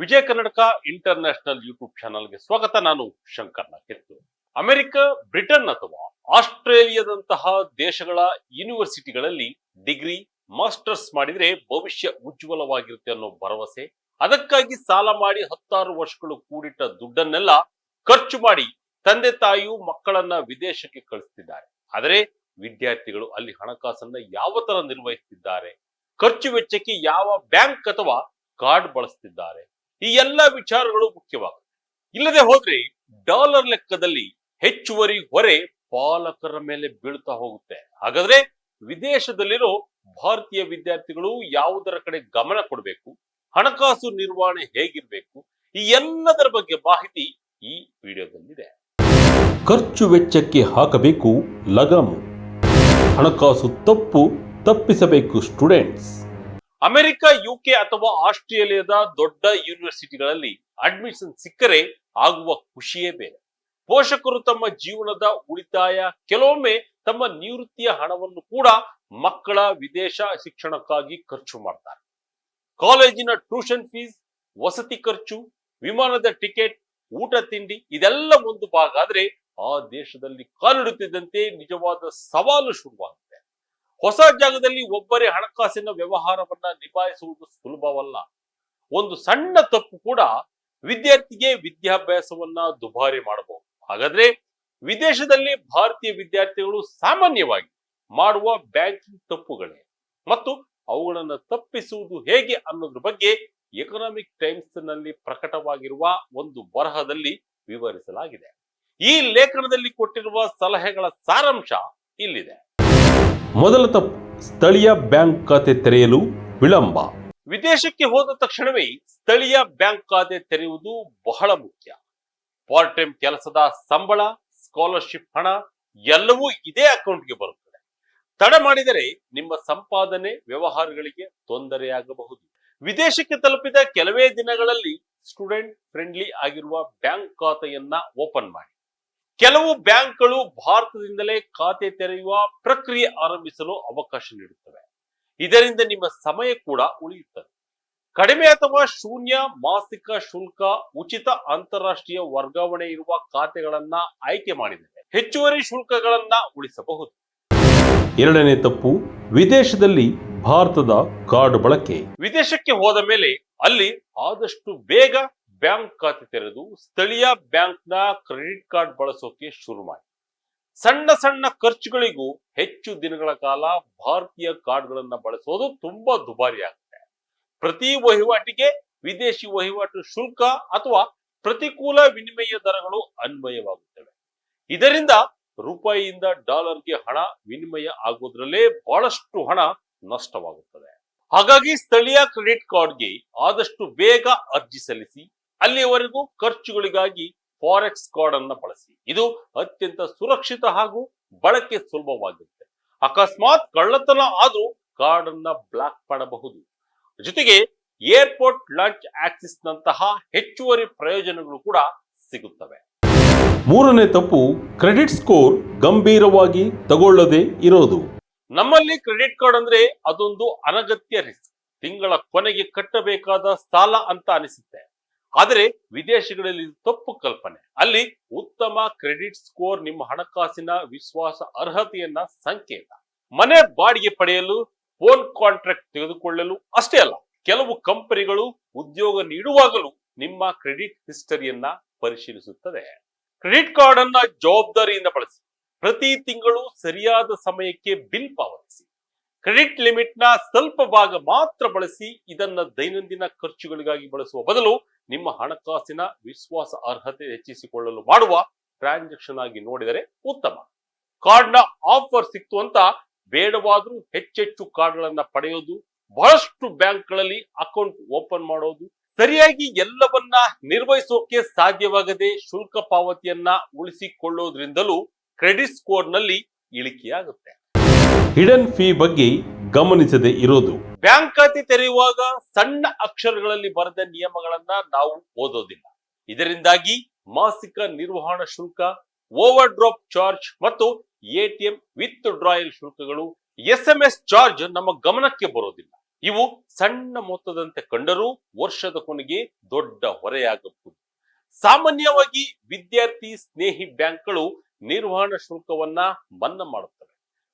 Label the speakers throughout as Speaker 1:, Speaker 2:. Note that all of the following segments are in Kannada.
Speaker 1: ವಿಜಯ ಕನ್ನಡಕ ಇಂಟರ್ ನ್ಯಾಷನಲ್ ಯೂಟ್ಯೂಬ್ ಚಾನಲ್ಗೆ ಸ್ವಾಗತ. ನಾನು ಶಂಕರ್ ಕೆತ್ತು ಅಮೆರಿಕ, ಬ್ರಿಟನ್ ಅಥವಾ ಆಸ್ಟ್ರೇಲಿಯಾದಂತಹ ದೇಶಗಳ ಯೂನಿವರ್ಸಿಟಿಗಳಲ್ಲಿ ಡಿಗ್ರಿ, ಮಾಸ್ಟರ್ಸ್ ಮಾಡಿದ್ರೆ ಭವಿಷ್ಯ ಉಜ್ವಲವಾಗಿರುತ್ತೆ ಅನ್ನೋ ಭರವಸೆ. ಅದಕ್ಕಾಗಿ ಸಾಲ ಮಾಡಿ ಹತ್ತಾರು ವರ್ಷಗಳು ಕೂಡಿಟ್ಟ ದುಡ್ಡನ್ನೆಲ್ಲ ಖರ್ಚು ಮಾಡಿ ತಂದೆ ತಾಯಿಯು ಮಕ್ಕಳನ್ನ ವಿದೇಶಕ್ಕೆ ಕಳಿಸ್ತಿದ್ದಾರೆ. ಆದರೆ ವಿದ್ಯಾರ್ಥಿಗಳು ಅಲ್ಲಿ ಹಣಕಾಸನ್ನ ಯಾವ ತರ ನಿರ್ವಹಿಸ್ತಿದ್ದಾರೆ? ಖರ್ಚು ವೆಚ್ಚಕ್ಕೆ ಯಾವ ಬ್ಯಾಂಕ್ ಅಥವಾ ಕಾರ್ಡ್ ಬಳಸ್ತಿದ್ದಾರೆ? ಈ ಎಲ್ಲ ವಿಚಾರಗಳು ಮುಖ್ಯವಾಗುತ್ತೆ ಇಲ್ಲದೆ ಹೋದ್ರೆ ಡಾಲರ್ ಲೆಕ್ಕದಲ್ಲಿ ಹೆಚ್ಚುವರಿ ಹೊರೆ ಪಾಲಕರ ಮೇಲೆ ಬೀಳ್ತಾ ಹೋಗುತ್ತೆ. ಹಾಗಾದ್ರೆ ವಿದೇಶದಲ್ಲಿರೋ ಭಾರತೀಯ ವಿದ್ಯಾರ್ಥಿಗಳು ಯಾವುದರ ಕಡೆ ಗಮನ ಕೊಡಬೇಕು? ಹಣಕಾಸು ನಿರ್ವಹಣೆ ಹೇಗಿರ್ಬೇಕು? ಈ ಎಲ್ಲದರ ಬಗ್ಗೆ ಮಾಹಿತಿ ಈ ವಿಡಿಯೋದಲ್ಲಿದೆ. ಖರ್ಚು ವೆಚ್ಚಕ್ಕೆ ಹಾಕಬೇಕು ಲಗಾಮು. ಹಣಕಾಸು ತಪ್ಪು ತಪ್ಪಿಸಬೇಕು ಸ್ಟೂಡೆಂಟ್ಸ್. ಅಮೆರಿಕ, ಯುಕೆ ಅಥವಾ ಆಸ್ಟ್ರೇಲಿಯಾದ ದೊಡ್ಡ ಯೂನಿವರ್ಸಿಟಿಗಳಲ್ಲಿ ಅಡ್ಮಿಷನ್ ಸಿಕ್ಕರೆ ಆಗುವ ಖುಷಿಯೇ ಬೇರೆ. ಪೋಷಕರು ತಮ್ಮ ಜೀವನದ ಉಳಿತಾಯ, ಕೆಲವೊಮ್ಮೆ ತಮ್ಮ ನಿವೃತ್ತಿಯ ಹಣವನ್ನು ಕೂಡ ಮಕ್ಕಳ ವಿದೇಶ ಶಿಕ್ಷಣಕ್ಕಾಗಿ ಖರ್ಚು ಮಾಡ್ತಾರೆ. ಕಾಲೇಜಿನ ಟ್ಯೂಷನ್ ಫೀಸ್, ವಸತಿ ಖರ್ಚು, ವಿಮಾನದ ಟಿಕೆಟ್, ಊಟ ತಿಂಡಿ ಇದೆಲ್ಲ ಒಂದು ಭಾಗ. ಆದ್ರೆ ಆ ದೇಶದಲ್ಲಿ ಕಾಲಿಡುತ್ತಿದ್ದಂತೆ ನಿಜವಾದ ಸವಾಲು ಶುರುವಾಗುತ್ತೆ. ಹೊಸ ಜಾಗದಲ್ಲಿ ಒಬ್ಬರೇ ಹಣಕಾಸಿನ ವ್ಯವಹಾರವನ್ನ ನಿಭಾಯಿಸುವುದು ಸುಲಭವಲ್ಲ. ಒಂದು ಸಣ್ಣ ತಪ್ಪು ಕೂಡ ವಿದ್ಯಾರ್ಥಿಗೆ ವಿದ್ಯಾಭ್ಯಾಸವನ್ನ ದುಬಾರಿ ಮಾಡಬಹುದು. ಹಾಗಾದ್ರೆ ವಿದೇಶದಲ್ಲಿ ಭಾರತೀಯ ವಿದ್ಯಾರ್ಥಿಗಳು ಸಾಮಾನ್ಯವಾಗಿ ಮಾಡುವ ಬ್ಯಾಂಕಿಂಗ್ ತಪ್ಪುಗಳೇ? ಮತ್ತು ಅವುಗಳನ್ನು ತಪ್ಪಿಸುವುದು ಹೇಗೆ ಅನ್ನೋದ್ರ ಬಗ್ಗೆ ಎಕನಾಮಿಕ್ ಟೈಮ್ಸ್ನಲ್ಲಿ ಪ್ರಕಟವಾಗಿರುವ ಒಂದು ಬರಹದಲ್ಲಿ ವಿವರಿಸಲಾಗಿದೆ. ಈ ಲೇಖನದಲ್ಲಿ ಕೊಟ್ಟಿರುವ ಸಲಹೆಗಳ ಸಾರಾಂಶ ಇಲ್ಲಿದೆ. ಮೊದಲ ತಪ್ಪು ಸ್ಥಳೀಯ ಬ್ಯಾಂಕ್ ಖಾತೆ ತೆರೆಯಲು ವಿಳಂಬ. ವಿದೇಶಕ್ಕೆ ಹೋದ ತಕ್ಷಣವೇ ಸ್ಥಳೀಯ ಬ್ಯಾಂಕ್ ಖಾತೆ ತೆರೆಯುವುದು ಬಹಳ ಮುಖ್ಯ. ಪಾರ್ಟ್ ಟೈಮ್ ಕೆಲಸದ ಸಂಬಳ, ಸ್ಕಾಲರ್ಶಿಪ್ ಹಣ ಎಲ್ಲವೂ ಇದೇ ಅಕೌಂಟ್ಗೆ ಬರುತ್ತದೆ. ತಡ ಮಾಡಿದರೆ ನಿಮ್ಮ ಸಂಪಾದನೆ ವ್ಯವಹಾರಗಳಿಗೆ ತೊಂದರೆಯಾಗಬಹುದು. ವಿದೇಶಕ್ಕೆ ತಲುಪಿದ ಕೆಲವೇ ದಿನಗಳಲ್ಲಿ ಸ್ಟೂಡೆಂಟ್ ಫ್ರೆಂಡ್ಲಿ ಆಗಿರುವ ಬ್ಯಾಂಕ್ ಖಾತೆಯನ್ನ ಓಪನ್ ಮಾಡಿ. ಕೆಲವು ಬ್ಯಾಂಕ್ಗಳು ಭಾರತದಿಂದಲೇ ಖಾತೆ ತೆರೆಯುವ ಪ್ರಕ್ರಿಯೆ ಆರಂಭಿಸಲು ಅವಕಾಶ ನೀಡುತ್ತವೆ. ಇದರಿಂದ ನಿಮ್ಮ ಸಮಯ ಕೂಡ ಉಳಿಯುತ್ತದೆ. ಕಡಿಮೆ ಅಥವಾ ಶೂನ್ಯ ಮಾಸಿಕ ಶುಲ್ಕ ಉಚಿತ ಅಂತಾರಾಷ್ಟ್ರೀಯ ವರ್ಗಾವಣೆ ಇರುವ ಖಾತೆಗಳನ್ನ ಆಯ್ಕೆ ಮಾಡಿದರೆ ಹೆಚ್ಚುವರಿ ಶುಲ್ಕಗಳನ್ನ ಉಳಿಸಬಹುದು. ಎರಡನೇ ತಪ್ಪು ವಿದೇಶದಲ್ಲಿ ಭಾರತದ ಕಾರ್ಡ್ ಬಳಕೆ. ವಿದೇಶಕ್ಕೆ ಹೋದ ಮೇಲೆ ಅಲ್ಲಿ ಆದಷ್ಟು ಬೇಗ ಬ್ಯಾಂಕ್ ಖಾತೆ ತೆರೆದು ಸ್ಥಳೀಯ ಬ್ಯಾಂಕ್ನ ಕ್ರೆಡಿಟ್ ಕಾರ್ಡ್ ಬಳಸೋಕೆ ಶುರು ಮಾಡಿ. ಸಣ್ಣ ಸಣ್ಣ ಖರ್ಚುಗಳಿಗೂ ಹೆಚ್ಚು ದಿನಗಳ ಕಾಲ ಭಾರತೀಯ ಕಾರ್ಡ್ಗಳನ್ನ ಬಳಸೋದು ತುಂಬಾ ದುಬಾರಿ ಆಗುತ್ತೆ. ಪ್ರತಿ ವಹಿವಾಟಿಗೆ ವಿದೇಶಿ ವಹಿವಾಟು ಶುಲ್ಕ ಅಥವಾ ಪ್ರತಿಕೂಲ ವಿನಿಮಯ ದರಗಳು ಅನ್ವಯವಾಗುತ್ತವೆ. ಇದರಿಂದ ರೂಪಾಯಿಯಿಂದ ಡಾಲರ್ಗೆ ಹಣ ವಿನಿಮಯ ಆಗೋದ್ರಲ್ಲೇ ಬಹಳಷ್ಟು ಹಣ ನಷ್ಟವಾಗುತ್ತದೆ. ಹಾಗಾಗಿ ಸ್ಥಳೀಯ ಕ್ರೆಡಿಟ್ ಕಾರ್ಡ್ಗೆ ಆದಷ್ಟು ಬೇಗ ಅರ್ಜಿ ಸಲ್ಲಿಸಿ ಅಲ್ಲಿಯವರೆಗೂ ಖರ್ಚುಗಳಿಗಾಗಿ ಫಾರೆಕ್ಸ್ ಕಾರ್ಡ್ ಅನ್ನ ಬಳಸಿ. ಇದು ಅತ್ಯಂತ ಸುರಕ್ಷಿತ ಹಾಗೂ ಬಳಕೆ ಸುಲಭವಾಗಿರುತ್ತೆ. ಅಕಸ್ಮಾತ್ ಕಳ್ಳತನ ಆದರೂ ಕಾರ್ಡ್ ಅನ್ನ ಬ್ಲಾಕ್ ಮಾಡಬಹುದು. ಜೊತೆಗೆ ಏರ್ಪೋರ್ಟ್ ಲಂಚ್ ಆಕ್ಸಿಸ್ ನಂತಹ ಹೆಚ್ಚುವರಿ ಪ್ರಯೋಜನಗಳು ಕೂಡ ಸಿಗುತ್ತವೆ. ಮೂರನೇ ತಪ್ಪು ಕ್ರೆಡಿಟ್ ಸ್ಕೋರ್ ಗಂಭೀರವಾಗಿ ತಗೊಳ್ಳದೆ ಇರೋದು. ನಮ್ಮಲ್ಲಿ ಕ್ರೆಡಿಟ್ ಕಾರ್ಡ್ ಅಂದ್ರೆ ಅದೊಂದು ಅನಗತ್ಯ ರಿಸ್ಕ್ ತಿಂಗಳ ಕೊನೆಗೆ ಕಟ್ಟಬೇಕಾದ ಸಾಲ ಅಂತ ಅನಿಸುತ್ತೆ. ಆದರೆ ವಿದೇಶಗಳಲ್ಲಿ ತಪ್ಪು ಕಲ್ಪನೆ. ಅಲ್ಲಿ ಉತ್ತಮ ಕ್ರೆಡಿಟ್ ಸ್ಕೋರ್, ನಿಮ್ಮ ಹಣಕಾಸಿನ ವಿಶ್ವಾಸ ಅರ್ಹತೆಯನ್ನ ಸಂಕೇತ. ಮನೆ ಬಾಡಿಗೆ ಪಡೆಯಲು, ಫೋನ್ ಕಾಂಟ್ರಾಕ್ಟ್ ತೆಗೆದುಕೊಳ್ಳಲು ಅಷ್ಟೇ ಅಲ್ಲ, ಕೆಲವು ಕಂಪನಿಗಳು ಉದ್ಯೋಗ ನೀಡುವಾಗಲೂ ನಿಮ್ಮ ಕ್ರೆಡಿಟ್ ಹಿಸ್ಟರಿಯನ್ನ ಪರಿಶೀಲಿಸುತ್ತದೆ. ಕ್ರೆಡಿಟ್ ಕಾರ್ಡ್ ಅನ್ನ ಜವಾಬ್ದಾರಿಯಿಂದ ಬಳಸಿ. ಪ್ರತಿ ತಿಂಗಳು ಸರಿಯಾದ ಸಮಯಕ್ಕೆ ಬಿಲ್ ಪಾವತಿಸಿ. ಕ್ರೆಡಿಟ್ ಲಿಮಿಟ್ನ ಸ್ವಲ್ಪ ಭಾಗ ಮಾತ್ರ ಬಳಸಿ ಇದನ್ನ ದೈನಂದಿನ ಖರ್ಚುಗಳಿಗಾಗಿ ಬಳಸುವ ಬದಲು ನಿಮ್ಮ ಹಣಕಾಸಿನ ವಿಶ್ವಾಸ ಅರ್ಹತೆ ಹೆಚ್ಚಿಸಿಕೊಳ್ಳಲು ಮಾಡುವ ಟ್ರಾನ್ಸಾಕ್ಷನ್ ಆಗಿ ನೋಡಿದರೆ ಉತ್ತಮ. ಕಾರ್ಡ್ನ ಆಫರ್ ಸಿಕ್ತು ಅಂತ ಬೇಡವಾದ್ರೂ ಹೆಚ್ಚೆಚ್ಚು ಕಾರ್ಡ್ಗಳನ್ನ ಪಡೆಯೋದು, ಬಹಳಷ್ಟು ಬ್ಯಾಂಕ್ಗಳಲ್ಲಿ ಅಕೌಂಟ್ ಓಪನ್ ಮಾಡೋದು, ಸರಿಯಾಗಿ ಎಲ್ಲವನ್ನ ನಿರ್ವಹಿಸೋಕೆ ಸಾಧ್ಯವಾಗದೆ ಶುಲ್ಕ ಪಾವತಿಯನ್ನ ಉಳಿಸಿಕೊಳ್ಳೋದ್ರಿಂದಲೂ ಕ್ರೆಡಿಟ್ ಸ್ಕೋರ್ನಲ್ಲಿ ಇಳಿಕೆಯಾಗುತ್ತೆ. ಹಿಡನ್ ಫೀ ಬಗ್ಗೆ ಗಮನಿಸದೆ ಇರೋದು. ಬ್ಯಾಂಕ್ ಖಾತೆ ತೆರೆಯುವಾಗ ಸಣ್ಣ ಅಕ್ಷರಗಳಲ್ಲಿ ಬರೆದ ನಿಯಮಗಳನ್ನ ನಾವು ಓದೋದಿಲ್ಲ. ಇದರಿಂದಾಗಿ ಮಾಸಿಕ ನಿರ್ವಹಣಾ ಶುಲ್ಕ ಓವರ್ ಡ್ರಾಪ್ ಚಾರ್ಜ್ ಮತ್ತು ಎಟಿಎಂ ವಿತ್ ಡ್ರಾಯಲ್ ಶುಲ್ಕಗಳು, ಎಸ್ ಎಂ ಎಸ್ ಚಾರ್ಜ್ ನಮ್ಮ ಗಮನಕ್ಕೆ ಬರೋದಿಲ್ಲ. ಇವು ಸಣ್ಣ ಮೊತ್ತದಂತೆ ಕಂಡರೂ ವರ್ಷದ ಕೊನೆಗೆ ದೊಡ್ಡ ಹೊರೆಯಾಗಬಹುದು. ಸಾಮಾನ್ಯವಾಗಿ ವಿದ್ಯಾರ್ಥಿ ಸ್ನೇಹಿ ಬ್ಯಾಂಕ್ಗಳು ನಿರ್ವಹಣಾ ಶುಲ್ಕವನ್ನ ಮನ್ನಾ ಮಾಡುತ್ತವೆ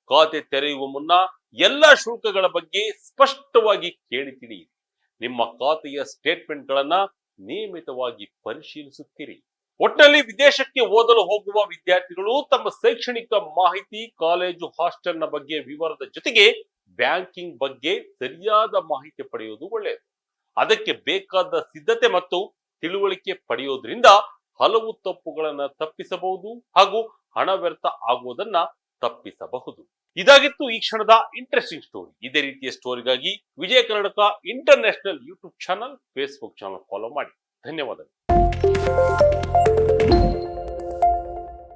Speaker 1: ಖಾತೆ ತೆರೆಯುವ ಮುನ್ನ ಎಲ್ಲ ಶುಲ್ಕಗಳ ಬಗ್ಗೆ ಸ್ಪಷ್ಟವಾಗಿ ಕೇಳಿ ತಿಳಿಯಿರಿ ನಿಮ್ಮ ಖಾತೆಯ ಸ್ಟೇಟ್ಮೆಂಟ್ಗಳನ್ನ ನಿಯಮಿತವಾಗಿ ಪರಿಶೀಲಿಸುತ್ತೀರಿ. ಒಟ್ಟಿನಲ್ಲಿ ವಿದೇಶಕ್ಕೆ ಓದಲು ಹೋಗುವ ವಿದ್ಯಾರ್ಥಿಗಳು ತಮ್ಮ ಶೈಕ್ಷಣಿಕ ಮಾಹಿತಿ, ಕಾಲೇಜು ಹಾಸ್ಟೆಲ್ನ ಬಗ್ಗೆ ವಿವರದ ಜೊತೆಗೆ ಬ್ಯಾಂಕಿಂಗ್ ಬಗ್ಗೆ ಸರಿಯಾದ ಮಾಹಿತಿ ಪಡೆಯುವುದು ಒಳ್ಳೆಯದು. ಅದಕ್ಕೆ ಬೇಕಾದ ಸಿದ್ಧತೆ ಮತ್ತು ತಿಳುವಳಿಕೆ ಪಡೆಯೋದ್ರಿಂದ ಹಲವು ತಪ್ಪುಗಳನ್ನು ತಪ್ಪಿಸಬಹುದು ಹಾಗೂ ಹಣ ವ್ಯರ್ಥ ಆಗುವುದನ್ನ ತಪ್ಪಿಸಬಹುದು. ಇದಾಗಿತ್ತು ಈ ಕ್ಷಣದ ಇಂಟ್ರೆಸ್ಟಿಂಗ್ ಸ್ಟೋರಿ ಇದೇ ರೀತಿಯ ಸ್ಟೋರಿಗಾಗಿ Vijaya Karnataka international YouTube channel Facebook channel follow ಮಾಡಿ. ಧನ್ಯವಾದಗಳು.